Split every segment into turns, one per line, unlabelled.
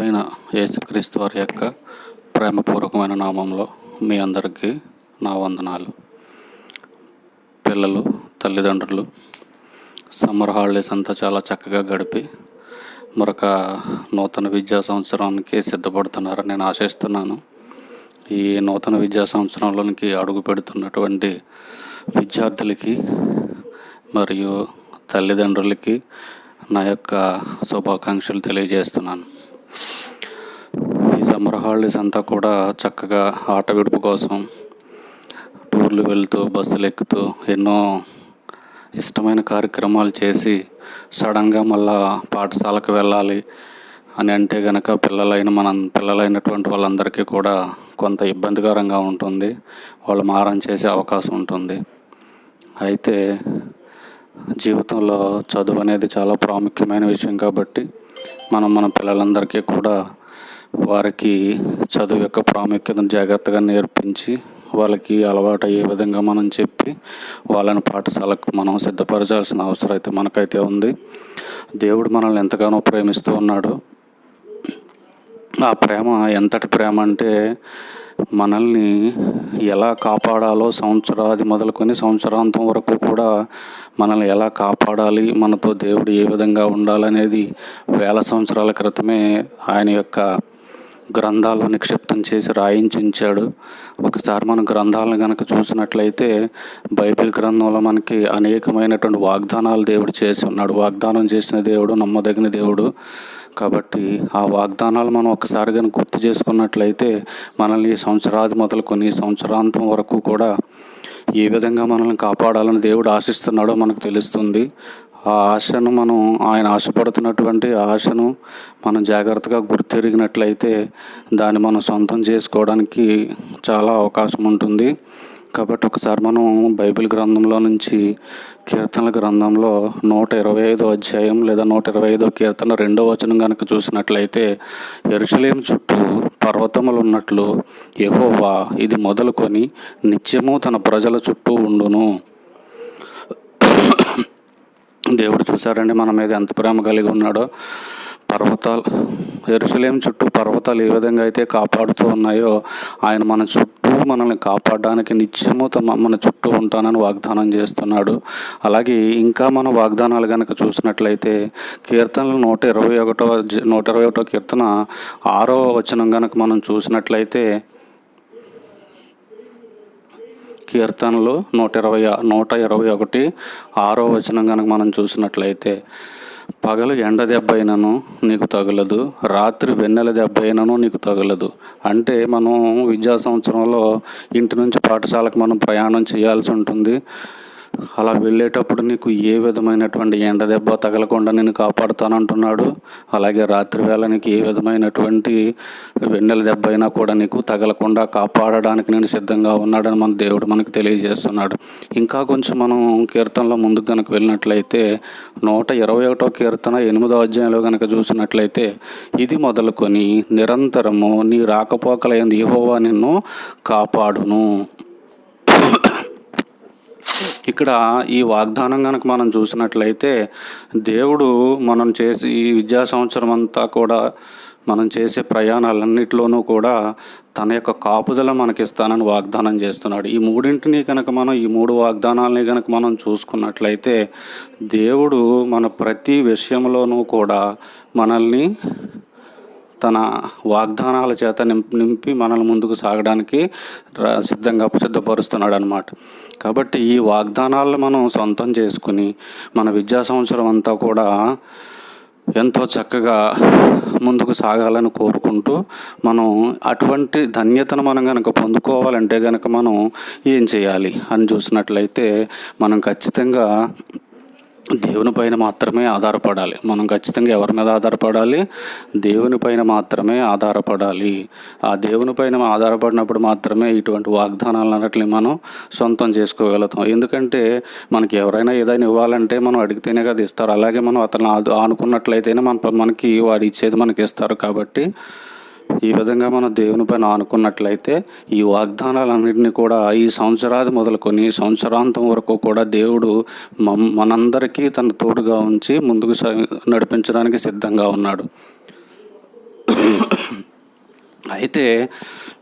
అయిన యేసుక్రీస్తు వారి యొక్క ప్రేమపూర్వకమైన నామంలో మీ అందరికీ నా వందనాలు. పిల్లలు తల్లిదండ్రులు సమ్మర్ హాలిడేస్ అంతా చాలా చక్కగా గడిపి మరొక నూతన విద్యా సంవత్సరానికి సిద్ధపడుతున్నారని నేను ఆశిస్తున్నాను. ఈ నూతన విద్యా సంవత్సరంలోనికి అడుగు పెడుతున్నటువంటి విద్యార్థులకి మరియు తల్లిదండ్రులకి నా యొక్క శుభాకాంక్షలు తెలియజేస్తున్నాను. ఈ సమ్మర్ హాలిడేస్ అంతా కూడా చక్కగా ఆట విడుపు కోసం టూర్లు వెళ్తూ బస్సులు ఎక్కుతూ ఎన్నో ఇష్టమైన కార్యక్రమాలు చేసి సడన్గా మళ్ళా పాఠశాలకు వెళ్ళాలి అని అంటే కనుక పిల్లలైన మన పిల్లలైనటువంటి వాళ్ళందరికీ కూడా కొంత ఇబ్బందికరంగా ఉంటుంది. వాళ్ళు మారం చేసే అవకాశం ఉంటుంది. అయితే జీవితంలో చదువు అనేది చాలా ప్రాముఖ్యమైన విషయం కాబట్టి మనం మన పిల్లలందరికీ కూడా వారికి చదువు యొక్క ప్రాముఖ్యతను జాగ్రత్తగా నేర్పించి వాళ్ళకి అలవాటు అయ్యే విధంగా మనం చెప్పి వాళ్ళని పాఠశాలకు మనం సిద్ధపరచాల్సిన అవసరం అయితే మనకైతే ఉంది. దేవుడు మనల్ని ఎంతగానో ప్రేమిస్తూ ఉన్నాడు. ఆ ప్రేమ ఎంతటి ప్రేమ అంటే మనల్ని ఎలా కాపాడాలో సంవత్సరాది మొదలుకొని సంవత్సరాంతం వరకు కూడా మనల్ని ఎలా కాపాడాలి మనతో దేవుడు ఏ విధంగా ఉండాలనేది వేల సంవత్సరాల క్రితమే ఆయన యొక్క గ్రంథాల్లో నిక్షిప్తం చేసి రాయించాడు ఒకసారి మనం గ్రంథాలను కనుక చూసినట్లయితే బైబిల్ గ్రంథంలో మనకి అనేకమైనటువంటి వాగ్దానాలు దేవుడు చేసి ఉన్నాడు. వాగ్దానం చేసిన దేవుడు నమ్మదగిన దేవుడు. కాబట్టి ఆ వాగ్దానాలు మనం ఒకసారి కనుక గుర్తు చేసుకున్నట్లయితే మనల్ని సంవత్సరాది మొదలుకొని సంవత్సరాంతం వరకు కూడా ఏ విధంగా మనల్ని కాపాడాలని దేవుడు ఆశిస్తున్నాడో మనకు తెలుస్తుంది. ఆ ఆశను మనం ఆయన ఆశపడుతున్నటువంటి ఆశను మనం జాగ్రత్తగా గుర్తెరిగినట్లయితే దాన్ని మనం సొంతం చేసుకోవడానికి చాలా అవకాశం ఉంటుంది. కాబట్టి ఒకసారి మనం బైబిల్ గ్రంథంలో నుంచి కీర్తనల గ్రంథంలో నూట ఇరవై ఐదో అధ్యాయం లేదా నూట ఇరవై ఐదో కీర్తన రెండో వచనం కనుక చూసినట్లయితే ఎరుసలేం చుట్టూ పర్వతములు ఉన్నట్లు ఎహోవా ఇది మొదలుకొని నిత్యము తన ప్రజల చుట్టూ ఉండును. దేవుడు చూసారండి మన మీద ఎంత ప్రేమ కలిగి ఉన్నాడో. పర్వతాలు ఎరుసలేం చుట్టూ పర్వతాలు ఏ విధంగా అయితే కాపాడుతూ ఉన్నాయో ఆయన మన చుట్టూ మనల్ని కాపాడడానికి నిత్యము తమ మన చుట్టూ ఉంటానని వాగ్దానం చేస్తున్నాడు. అలాగే ఇంకా మన వాగ్దానాలు కనుక చూసినట్లయితే కీర్తనలు నూట ఇరవై ఒకటో నూట ఇరవై ఒకటో కీర్తన ఆరో వచనం కనుక మనం చూసినట్లయితే కీర్తనలు నూట ఇరవై నూట ఇరవై ఒకటి ఆరో వచనం కనుక మనం చూసినట్లయితే పగలు ఎండ దెబ్బ అయినను నీకు తగలదు రాత్రి వెన్నెల దెబ్బ అయినను నీకు తగలదు. అంటే మనం విద్యా సంవత్సరంలో ఇంటి నుంచి పాఠశాలకు మనం ప్రయాణం చేయాల్సి ఉంటుంది. అలా వెళ్ళేటప్పుడు నీకు ఏ విధమైనటువంటి ఎండ దెబ్బ తగలకుండా నేను కాపాడుతానంటున్నాడు? అలాగే రాత్రి వేళ నీకు ఏ విధమైనటువంటి వెన్నెల దెబ్బ అయినా కూడా నీకు తగలకుండా కాపాడడానికి నేను సిద్ధంగా ఉన్నాడని మన దేవుడు మనకు తెలియజేస్తున్నాడు. ఇంకా కొంచెం మనం కీర్తనలో ముందుకు కనుక వెళ్ళినట్లయితే నూట ఇరవై ఒకటో కీర్తన ఎనిమిదో అధ్యాయంలో కనుక చూసినట్లయితే ఇది మొదలుకొని నిరంతరము నీ రాకపోకలైంది యెహోవా నిన్ను కాపాడును. ఇక్కడ ఈ వాగ్దానం కనుక మనం చూసినట్లయితే దేవుడు మనం చేసి ఈ విద్యా సంవత్సరం అంతా కూడా మనం చేసే ప్రయాణాలన్నిటిలోనూ కూడా తన యొక్క కాపుదల మనకిస్తానని వాగ్దానం చేస్తున్నాడు. ఈ మూడింటిని కనుక మనం ఈ మూడు వాగ్దానాలని కనుక మనం చూసుకున్నట్లయితే దేవుడు మన ప్రతి విషయంలోనూ కూడా మనల్ని తన వాగ్దానాల చేత నింపి నింపి మనల్ని ముందుకు సాగడానికి సిద్ధంగా సిద్ధపరుస్తున్నాడు అనమాట కాబట్టి ఈ వాగ్దానాలను మనం సొంతం చేసుకుని మన విద్యా సంవత్సరం అంతా కూడా ఎంతో చక్కగా ముందుకు సాగాలని కోరుకుంటూ మనం అటువంటి ధన్యతను మనం కనుక పొందుకోవాలంటే కనుక మనం ఏం చేయాలి అని చూసినట్లయితే మనం ఖచ్చితంగా దేవుని పైన మాత్రమే ఆధారపడాలి. మనం ఖచ్చితంగా ఎవరి మీద ఆధారపడాలి? దేవుని పైన మాత్రమే ఆధారపడాలి. ఆ దేవుని పైన ఆధారపడినప్పుడు మాత్రమే ఇటువంటి వాగ్దానాలు అన్నట్లు మనం సొంతం చేసుకోగలుగుతాం. ఎందుకంటే మనకి ఎవరైనా ఏదైనా ఇవ్వాలంటే మనం అడిగితేనే కదా ఇస్తారు. అలాగే మనం అతను ఆదు- ఆనుకున్నట్లయితేనే మన మనకి వాడు ఇచ్చేది మనకి ఇస్తారు కాబట్టి ఈ విధంగా మనం దేవుని పైన ఆనుకున్నట్లయితే ఈ వాగ్దానాలన్నింటినీ కూడా ఈ సంవత్సరాది మొదలుకొని సంవత్సరాంతం వరకు కూడా దేవుడు మమ్- మనందరికీ తన తోడుగా ఉంచి ముందుకు సా- నడిపించడానికి సిద్ధంగా ఉన్నాడు. అయితే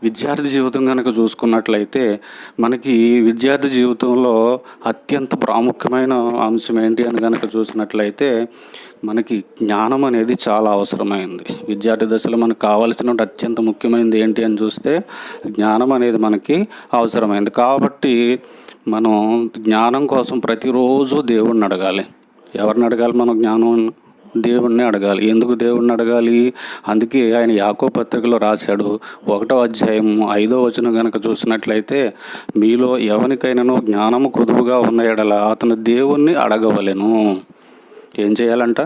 విద్యార్థి జీవితం కనుక చూసుకున్నట్లయితే మనకి విద్యార్థి జీవితంలో అత్యంత ప్రాముఖ్యమైన అంశం ఏంటి అని కనుక చూసినట్లయితే మనకి జ్ఞానం అనేది చాలా అవసరమైంది. విద్యార్థి దశలో మనకు కావాల్సిన అత్యంత ముఖ్యమైనది ఏంటి అని చూస్తే జ్ఞానం అనేది మనకి అవసరమైంది. కాబట్టి మనం జ్ఞానం కోసం ప్రతిరోజు దేవుణ్ణి అడగాలి. ఎవరిని అడగాలి మనం జ్ఞానం? దేవుణ్ణి అడగాలి. ఎందుకు దేవుణ్ణి అడగాలి? అందుకే ఆయన యాకో పత్రికలో రాశాడు. ఒకటో అధ్యాయం ఐదో వచనం కనుక చూసినట్లయితే మీలో ఎవరికైనాను జ్ఞానము కొదువుగా ఉన్న ఎడల అతను దేవుణ్ణి అడగవలెను. ఏం చేయాలంట?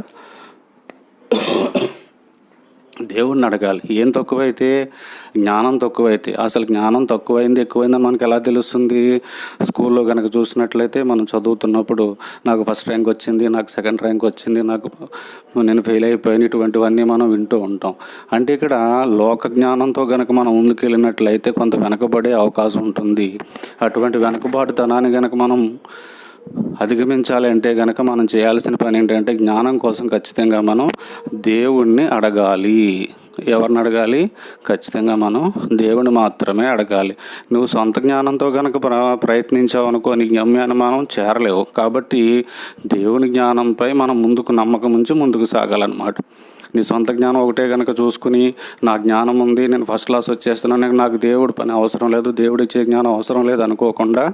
దేవుణ్ణి అడగాలి. ఏం తక్కువైతే జ్ఞానం తక్కువైతే అసలు జ్ఞానం తక్కువైంది ఎక్కువైందని మనకు ఎలా తెలుస్తుంది? స్కూల్లో కనుక చూసినట్లయితే మనం చదువుతున్నప్పుడు నాకు ఫస్ట్ ర్యాంక్ వచ్చింది నాకు సెకండ్ ర్యాంక్ వచ్చింది నాకు నేను ఫెయిల్ అయిపోయాను ఇటువంటివన్నీ మనం వింటూ ఉంటాం. అంటే ఇక్కడ లోక జ్ఞానంతో కనుక మనం ముందుకెళ్ళినట్లయితే కొంత వెనకబడే అవకాశం ఉంటుంది. అటువంటి వెనకబాటుతనాన్ని కనుక మనం అధిగమించాలి అంటే కనుక మనం చేయాల్సిన పని ఏంటంటే జ్ఞానం కోసం ఖచ్చితంగా మనం దేవుణ్ణి అడగాలి. ఎవరిని అడగాలి? ఖచ్చితంగా మనం దేవుని మాత్రమే అడగాలి. నువ్వు సొంత జ్ఞానంతో కనుక ప్ర ప్రయత్నించావు అనుకో నీ గమ్యాన్ని మనం చేరలేవు. కాబట్టి దేవుని జ్ఞానంపై మనం ముందుకు నమ్మకం ఉంచి ముందుకు సాగాలన్నమాట. నీ సొంత జ్ఞానం ఒకటే కనుక చూసుకుని నా జ్ఞానం ఉంది నేను ఫస్ట్ క్లాస్ వచ్చేస్తున్నాను నాకు దేవుడు పని అవసరం లేదు దేవుడు ఇచ్చే జ్ఞానం అవసరం లేదు అనుకోకుండా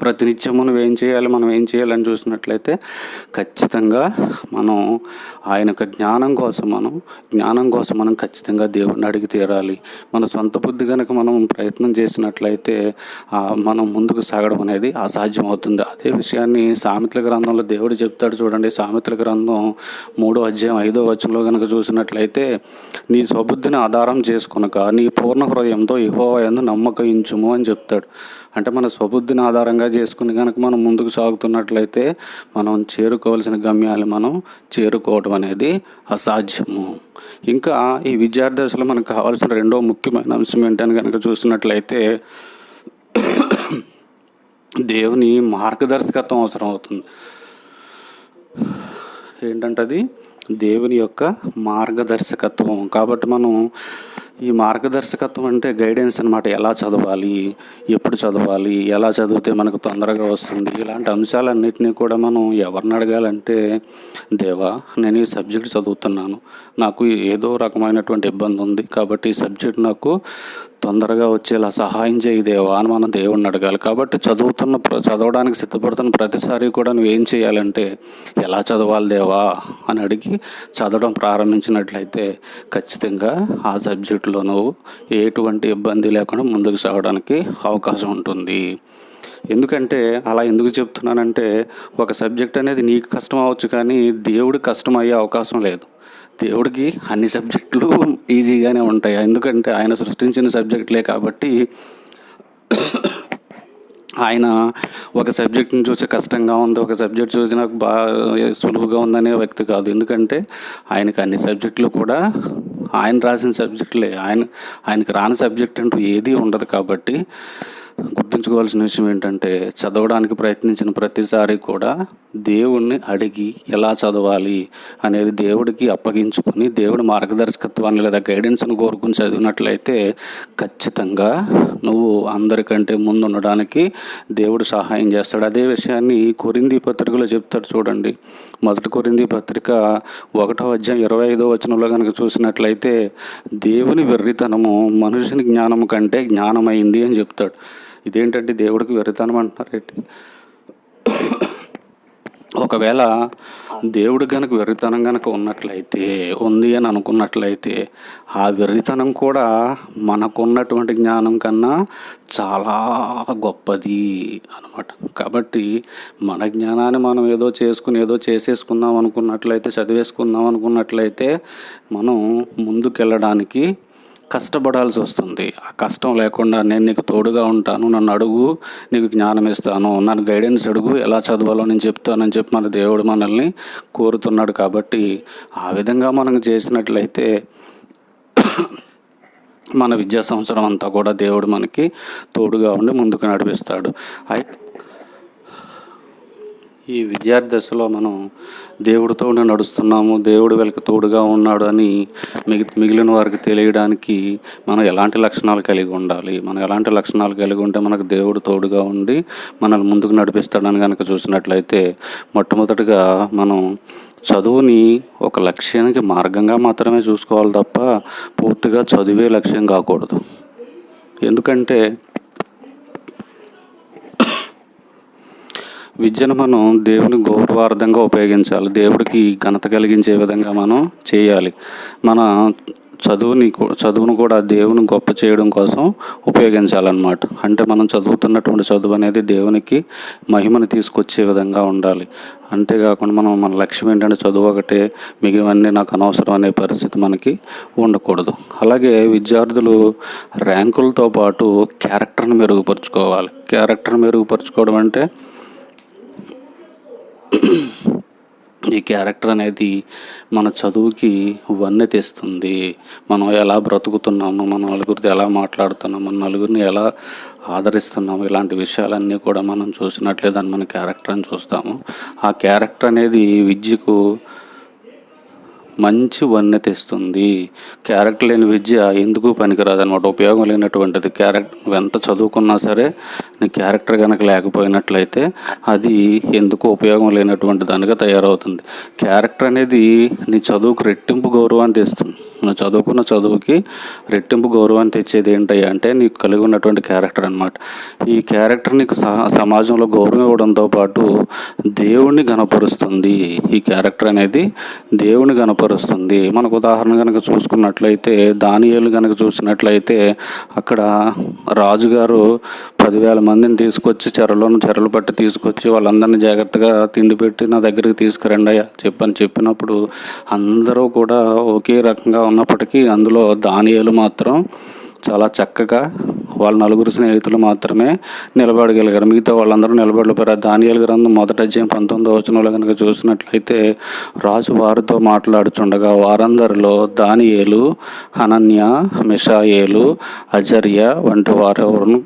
ప్రతినిత్యము మనం ఏం చేయాలి మనం ఏం చేయాలని చూసినట్లయితే ఖచ్చితంగా మనం ఆయన యొక్క జ్ఞానం కోసం మనం జ్ఞానం కోసం మనం ఖచ్చితంగా దేవుడిని అడిగి తీరాలి. మన సొంత బుద్ధి కనుక మనం ప్రయత్నం చేసినట్లయితే మనం ముందుకు సాగడం అనేది అసాధ్యం అవుతుంది అదే విషయాన్ని సామెతల గ్రంథంలో దేవుడు చెప్తాడు చూడండి. సామెతల గ్రంథం మూడో అధ్యాయం ఐదో వచనంలో కనుక చూసినట్లయితే నీ స్వబుద్ధిని ఆధారం చేసుకునక నీ పూర్ణ హృదయంతో ఇహో ఎందు నమ్మకయించుము అని చెప్తాడు. అంటే మన స్వబుద్ధిని ఆధారంగా చేసుకుని కనుక మనం ముందుకు సాగుతున్నట్లయితే మనం చేరుకోవాల్సిన గమ్యాలు మనం చేరుకోవడం అనేది అసాధ్యము. ఇంకా ఈ విద్యార్థి దశలో మనకు కావాల్సిన రెండో ముఖ్యమైన అంశం ఏంటని కనుక చూసినట్లయితే దేవుని మార్గదర్శకత్వం అవసరం అవుతుంది. ఏంటంటే అది దేవుని యొక్క మార్గదర్శకత్వం. కాబట్టి మనం ఈ మార్గదర్శకత్వం అంటే గైడెన్స్ అనమాట ఎలా చదవాలి ఎప్పుడు చదవాలి ఎలా చదివితే మనకు తొందరగా వస్తుంది ఇలాంటి అంశాలన్నింటినీ కూడా మనం ఎవరిని అడగాలంటే దేవా నేను ఈ సబ్జెక్ట్ చదువుతున్నాను. నాకు ఏదో రకమైనటువంటి ఇబ్బంది ఉంది కాబట్టి ఈ సబ్జెక్ట్ నాకు తొందరగా వచ్చేలా సహాయం చేయి దేవా అని మనం దేవుణ్ణి అడగాలి. కాబట్టి చదువుతున్న ప్ర- చదవడానికి సిద్ధపడుతున్న ప్రతిసారి కూడా నువ్వు ఏం చేయాలంటే ఎలా చదవాలి దేవా అని అడిగి చదవడం ప్రారంభించినట్లయితే ఖచ్చితంగా ఆ సబ్జెక్టులో నువ్వు ఎటువంటి ఇబ్బంది లేకుండా ముందుకు సాగడానికి అవకాశం ఉంటుంది. ఎందుకంటే అలా ఎందుకు చెప్తున్నానంటే ఒక సబ్జెక్ట్ అనేది నీకు కష్టం అవ్వచ్చు కానీ దేవుడికి కష్టం అయ్యే అవకాశం లేదు. దేవుడికి అన్ని సబ్జెక్టులు ఈజీగానే ఉంటాయి. ఎందుకంటే ఆయన సృష్టించిన సబ్జెక్టులే కాబట్టి ఆయన ఒక సబ్జెక్ట్ని చూసి కష్టంగా ఉంది ఒక సబ్జెక్ట్ చూసి నాకు బాగా సులువుగా ఉందనే వ్యక్తి కాదు. ఎందుకంటే ఆయనకి అన్ని సబ్జెక్టులు కూడా ఆయన రాసిన సబ్జెక్టులే. ఆయన ఆయనకి రాని సబ్జెక్ట్ అంటూ ఏదీ ఉండదు కాబట్టి గుర్తుంచుకోవాల్సిన విషయం ఏంటంటే చదవడానికి ప్రయత్నించిన ప్రతిసారి కూడా దేవుణ్ణి అడిగి ఎలా చదవాలి అనేది దేవుడికి అప్పగించుకొని దేవుడి మార్గదర్శకత్వాన్ని లేదా గైడెన్స్ని కోరుకుని చదివినట్లయితే ఖచ్చితంగా నువ్వు అందరికంటే ముందు ఉండడానికి దేవుడు సహాయం చేస్తాడు. అదే విషయాన్ని కొరింది పత్రికలో చెప్తాడు చూడండి. మొదటి కొరింది పత్రిక ఒకటో అధ్యాయం ఇరవై ఐదో వచనంలో కనుక చూసినట్లయితే దేవుని వెర్రితనము మనుషుని జ్ఞానం కంటే జ్ఞానమైంది అని చెప్తాడు. ఇదేంటంటే దేవుడికి వెర్రితనం అంటున్నారేంటి ఒకవేళ దేవుడు కనుక వెర్రితనం కనుక ఉన్నట్లయితే ఉంది అని అనుకున్నట్లయితే ఆ వెర్రితనం కూడా మనకున్నటువంటి జ్ఞానం కన్నా చాలా గొప్పది అనమాట కాబట్టి మన జ్ఞానాన్ని మనం ఏదో చేసుకుని ఏదో చేసేసుకుందాం అనుకున్నట్లయితే చదివేసుకుందాం అనుకున్నట్లయితే మనం ముందుకెళ్ళడానికి కష్టపడాల్సి వస్తుంది. ఆ కష్టం లేకుండా నేను నీకు తోడుగా ఉంటాను. నన్ను అడుగు నీకు జ్ఞానం ఇస్తాను. నన్ను గైడెన్స్ అడుగు ఎలా చదవాలో నేను చెప్తానని చెప్పి మన దేవుడు మనల్ని కోరుతున్నాడు కాబట్టి ఆ విధంగా మనం చేసినట్లయితే మన విద్యా సంవత్సరం అంతా కూడా దేవుడు మనకి తోడుగా ఉండి ముందుకు నడిపిస్తాడు. అయితే ఈ విద్యార్థి దశలో మనం దేవుడితోనే నడుస్తున్నాము దేవుడు వీళ్ళకి తోడుగా ఉన్నాడు అని మిగి మిగిలిన వారికి తెలియడానికి మనం ఎలాంటి లక్షణాలు కలిగి ఉండాలి? మనం ఎలాంటి లక్షణాలు కలిగి ఉంటే మనకు దేవుడు తోడుగా ఉండి మనల్ని ముందుకు నడిపిస్తాడని కనుక చూసినట్లయితే మొట్టమొదటిగా మనం చదువుని ఒక లక్ష్యానికి మార్గంగా మాత్రమే చూసుకోవాలి తప్ప పూర్తిగా చదివే లక్ష్యం కాకూడదు. ఎందుకంటే విద్యను మనం దేవుని గౌరవార్థంగా ఉపయోగించాలి. దేవుడికి ఘనత కలిగించే విధంగా మనం చేయాలి. మన చదువుని చదువును కూడా దేవుని గొప్ప చేయడం కోసం ఉపయోగించాలన్నమాట. అంటే మనం చదువుతున్నటువంటి చదువు అనేది దేవునికి మహిమను తీసుకొచ్చే విధంగా ఉండాలి. అంతేకాకుండా మనం మన లక్ష్యం ఏంటంటే చదువు ఒకటే మిగిలివన్నీ నాకు అనవసరం అనే పరిస్థితి మనకి ఉండకూడదు. అలాగే విద్యార్థులు ర్యాంకులతో పాటు క్యారెక్టర్ని మెరుగుపరుచుకోవాలి. క్యారెక్టర్ని మెరుగుపరుచుకోవడం అంటే ఈ క్యారెక్టర్ అనేది మన చదువుకి వన్నె తెస్తుంది. మనం ఎలా బ్రతుకుతున్నాము మన నలుగురితో ఎలా మాట్లాడుతున్నాము మన నలుగురిని ఎలా ఆదరిస్తున్నాము ఇలాంటి విషయాలన్నీ కూడా మనం చూసినట్లే దాన్ని మన క్యారెక్టర్ అని చూస్తాము. ఆ క్యారెక్టర్ అనేది విద్యకు మంచి వన్నె తెస్తుంది. క్యారెక్టర్ లేని విద్య ఎందుకు పనికిరాదు అనమాట ఉపయోగం లేనటువంటిది. క్యారెక్టర్ నువ్వు ఎంత చదువుకున్నా సరే నీ క్యారెక్టర్ కనుక లేకపోయినట్లయితే అది ఎందుకు ఉపయోగం లేనటువంటి దానిగా తయారవుతుంది. క్యారెక్టర్ అనేది నీ చదువుకు రెట్టింపు గౌరవాన్ని తెస్తుంది. నువ్వు చదువుకున్న చదువుకి రెట్టింపు గౌరవాన్ని తెచ్చేది ఏంటి అంటే నీకు కలిగి ఉన్నటువంటి క్యారెక్టర్ అనమాట ఈ క్యారెక్టర్ నీకు సమాజంలో గౌరవం ఇవ్వడంతో పాటు దేవుణ్ణి గనపరుస్తుంది ఈ క్యారెక్టర్ అనేది దేవుని గనపరుస్తుంది మనకు ఉదాహరణ కనుక చూసుకున్నట్లయితే దానియాలు కనుక చూసినట్లయితే అక్కడ రాజుగారు పదివేల మందిని తీసుకొచ్చి చెరలోను చెరలు పట్టి తీసుకొచ్చి వాళ్ళందరినీ జాగ్రత్తగా తిండి పెట్టి నా దగ్గరికి తీసుకురండి అయ్యా చెప్పని చెప్పినప్పుడు అందరూ కూడా ఒకే రకంగా ఉన్నప్పటికీ అందులో దానియలు మాత్రం చాలా చక్కగా వాళ్ళ నలుగురు స్నేహితులు మాత్రమే నిలబడగలిగారు. మిగతా వాళ్ళందరూ నిలబడలేపారు దానియాల గ్రంథం మొదట అధ్యాయం పంతొమ్మిదో వచనంలో కనుక చూసినట్లయితే రాజు వారితో మాట్లాడుచుండగా వారందరిలో దానియేలు హనన్య మిషాయేలు అజర్య వంటి వారెవరు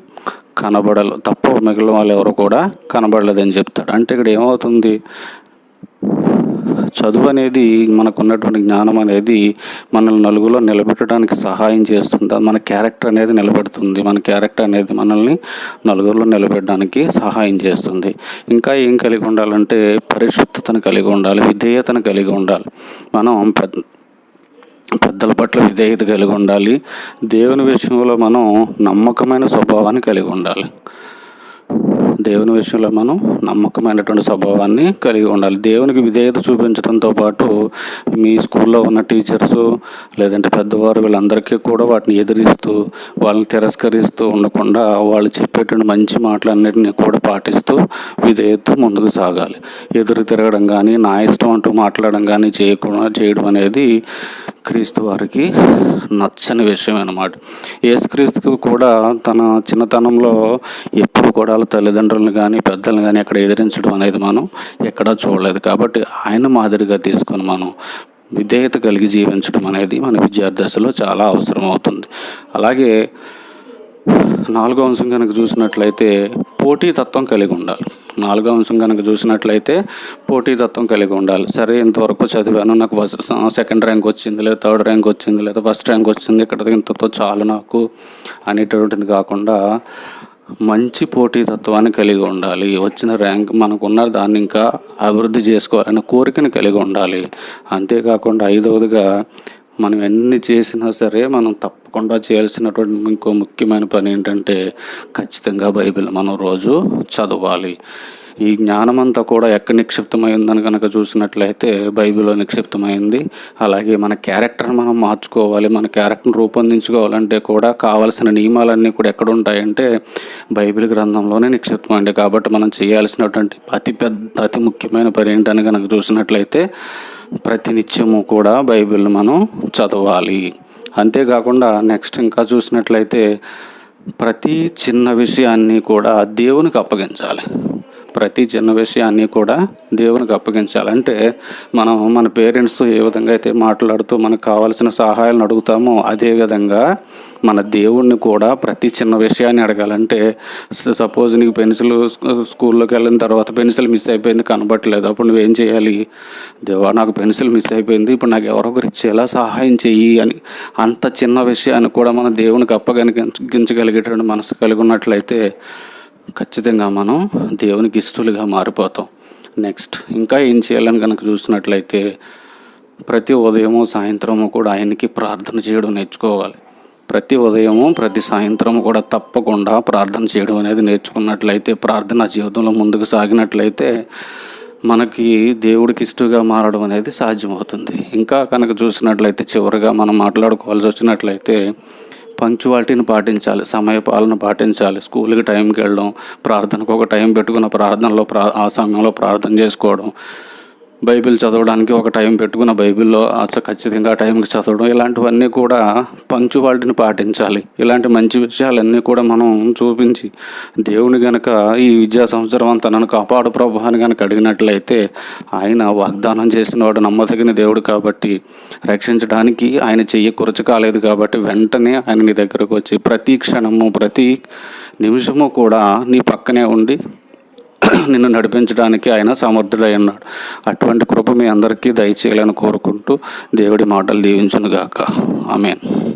కనబడలు తప్ప మిగిలిన వాళ్ళు ఎవరు కూడా కనబడలేదని చెప్తాడు. అంటే ఇక్కడ ఏమవుతుంది? చదువు అనేది మనకున్నటువంటి జ్ఞానం అనేది మనల్ని నలుగులో నిలబెట్టడానికి సహాయం చేస్తుంది? మన క్యారెక్టర్ అనేది నిలబెడుతుంది. మన క్యారెక్టర్ అనేది మనల్ని నలుగురిలో నిలబెట్టడానికి సహాయం చేస్తుంది. ఇంకా ఏం కలిగి ఉండాలంటే పరిశుద్ధతను కలిగి ఉండాలి విధేయతను కలిగి ఉండాలి. మనం పెద్ద పెద్దల పట్ల విధేయత కలిగి ఉండాలి. దేవుని విషయంలో మనం నమ్మకమైన స్వభావాన్ని కలిగి ఉండాలి. దేవుని విషయంలో మనం నమ్మకమైనటువంటి స్వభావాన్ని కలిగి ఉండాలి. దేవునికి విధేయత చూపించడంతో పాటు మీ స్కూల్లో ఉన్న టీచర్స్ లేదంటే పెద్దవారు వీళ్ళందరికీ కూడా వాటిని ఎదిరిస్తూ వాళ్ళని తిరస్కరిస్తూ ఉండకుండా వాళ్ళు చెప్పేటువంటి మంచి మాటలన్నిటిని కూడా పాటిస్తూ విధేయత ముందుకు సాగాలి. ఎదురు తిరగడం కానీ నా ఇష్టం అంటూ మాట్లాడడం కానీ చేయకుండా చేయడం అనేది క్రీస్తు వారికి నచ్చని విషయం అన్నమాట. యేసుక్రీస్తుకు కూడా తన చిన్నతనంలో ఎప్పుడు కూడా వాళ్ళ తల్లిదండ్రులను కానీ పెద్దలను కానీ అక్కడ ఎదిరించడం అనేది మనం ఎక్కడా చూడలేదు. కాబట్టి ఆయన మాదిరిగా తీసుకొని మనం విధేయత కలిగి జీవించడం అనేది మన విద్యార్థి దశలో చాలా అవసరం అవుతుంది. అలాగే నాలుగో అంశం కనుక చూసినట్లయితే పోటీతత్వం కలిగి ఉండాలి. నాలుగో అంశం కనుక చూసినట్లయితే పోటీతత్వం కలిగి ఉండాలి. సరే ఇంతవరకు చదివాను. నాకు ఫస్ట్ సెకండ్ ర్యాంక్ వచ్చింది లేదా థర్డ్ ర్యాంక్ వచ్చింది లేదా ఫస్ట్ ర్యాంక్ వచ్చింది. ఇక్కడ ఇంతతో చాలు నాకు అనేటటువంటిది కాకుండా మంచి పోటీతత్వాన్ని కలిగి ఉండాలి. వచ్చిన ర్యాంక్ మనకున్న దాన్ని ఇంకా అభివృద్ధి చేసుకోవాలనే కోరికను కలిగి ఉండాలి. అంతేకాకుండా ఐదవదిగా మనం ఎన్ని చేసినా సరే మనం తప్పకుండా చేయాల్సినటువంటి ఇంకో ముఖ్యమైన పని ఏంటంటే ఖచ్చితంగా బైబిల్ మనం రోజు చదవాలి. ఈ జ్ఞానం అంతా కూడా ఎక్కడ నిక్షిప్తమైందని కనుక చూసినట్లయితే బైబిల్లో నిక్షిప్తమైంది. అలాగే మన క్యారెక్టర్ని మనం మార్చుకోవాలి మన క్యారెక్టర్ని రూపొందించుకోవాలంటే కూడా కావాల్సిన నియమాలన్నీ కూడా ఎక్కడ ఉంటాయంటే బైబిల్ గ్రంథంలోనే నిక్షిప్తమైంది. కాబట్టి మనం చేయాల్సినటువంటి అతి పెద్ద అతి ముఖ్యమైన పని ఏంటని కనుక చూసినట్లయితే ప్రతినిత్యము కూడా బైబిల్ని మనం చదవాలి. అంతేకాకుండా నెక్స్ట్ ఇంకా చూసినట్లయితే ప్రతి చిన్న విషయాన్ని కూడా దేవునికి అప్పగించాలి. ప్రతి చిన్న విషయాన్ని కూడా దేవునికి అప్పగించాలంటే మనం మన పేరెంట్స్తో ఏ విధంగా అయితే మాట్లాడుతూ మనకు కావాల్సిన సహాయాలను అడుగుతామో అదే విధంగా మన దేవుణ్ణి కూడా ప్రతి చిన్న విషయాన్ని అడగాలంటే సపోజ్ నీకు పెన్సిల్ స్కూల్లోకి వెళ్ళిన తర్వాత పెన్సిల్ మిస్ అయిపోయింది కనబట్టలేదు అప్పుడు నువ్వేం చేయాలి? దేవా నాకు పెన్సిల్ మిస్ అయిపోయింది ఇప్పుడు నాకు ఎవరొకరు ఇచ్చేలా సహాయం చెయ్యి అని అంత చిన్న విషయాన్ని కూడా మన దేవునికి అప్పగనిగించగలిగేటువంటి మనసు కలిగి ఉన్నట్లయితే ఖచ్చితంగా మనం దేవునికి ఇష్టలుగా మారిపోతాం. నెక్స్ట్ ఇంకా ఏం చేయాలని కనుక చూసినట్లయితే ప్రతి ఉదయము సాయంత్రము కూడా ఆయనకి ప్రార్థన చేయడం నేర్చుకోవాలి. ప్రతి ఉదయము ప్రతి సాయంత్రం కూడా తప్పకుండా ప్రార్థన చేయడం అనేది నేర్చుకున్నట్లయితే ప్రార్థన జీవితంలో ముందుకు సాగినట్లయితే మనకి దేవుడికి ఇష్టగా మారడం అనేది సాధ్యమవుతుంది. ఇంకా కనుక చూసినట్లయితే చివరిగా మనం మాట్లాడుకోవాల్సి వచ్చినట్లయితే పంక్చువాలిటీని పాటించాలి సమయ పాలన పాటించాలి స్కూల్కి టైంకి వెళ్ళడం ప్రార్థనకు ఒక టైం పెట్టుకున్న ప్రార్థనలో ప్రా ఆ సమయంలో ప్రార్థన చేసుకోవడం. బైబిల్ చదవడానికి ఒక టైం పెట్టుకున్న బైబిల్లో ఖచ్చితంగా ఆ టైంకి చదవడం ఇలాంటివన్నీ కూడా పంచువాళ్ళని పాటించాలి. ఇలాంటి మంచి విషయాలన్నీ కూడా మనం చూపించి దేవుని గనక ఈ విద్యా సంవత్సరం అంతా నన్ను కాపాడు ప్రభు అని కనుక అడిగినట్లయితే ఆయన వాగ్దానం చేసిన వాడు నమ్మదగిన దేవుడు కాబట్టి రక్షించడానికి ఆయన చెయ్యి కురచ కాలేదు కాబట్టి వెంటనే ఆయన నీ దగ్గరకు వచ్చి ప్రతి క్షణము ప్రతి నిమిషము కూడా నీ పక్కనే ఉండి నిన్ను నడిపించడానికి ఆయన సమర్థుడై ఉన్నాడు. అటువంటి కృప మీ అందరికీ దయచేయాలని కోరుకుంటూ దేవుడి మాటలు దీవించునుగాక. ఆమెన్.